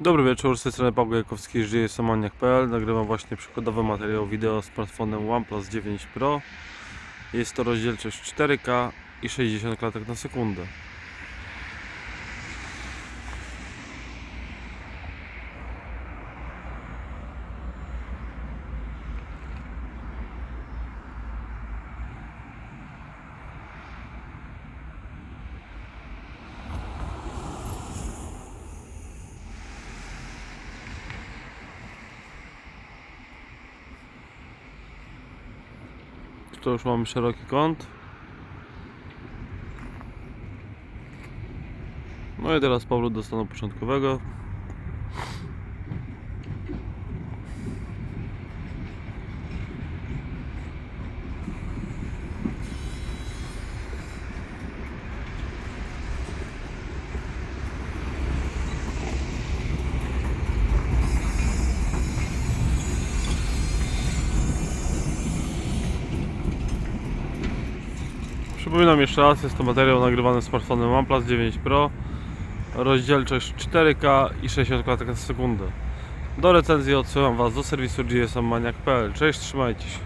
Dobry wieczór, z tej strony Paweł Jakowski z GSManiak.pl Nagrywam właśnie przykładowy materiał wideo z smartfonem OnePlus 9 Pro. Jest to rozdzielczość 4K i 60 klatek na sekundę Tu już mamy szeroki kąt. No i teraz powrót do stanu początkowego Przypominam jeszcze raz, jest to materiał nagrywany smartfonem OnePlus 9 Pro. Rozdzielczość 4K i 60 klatek na sekundę. Do recenzji odsyłam Was do serwisu gsmmaniak.pl Cześć, trzymajcie się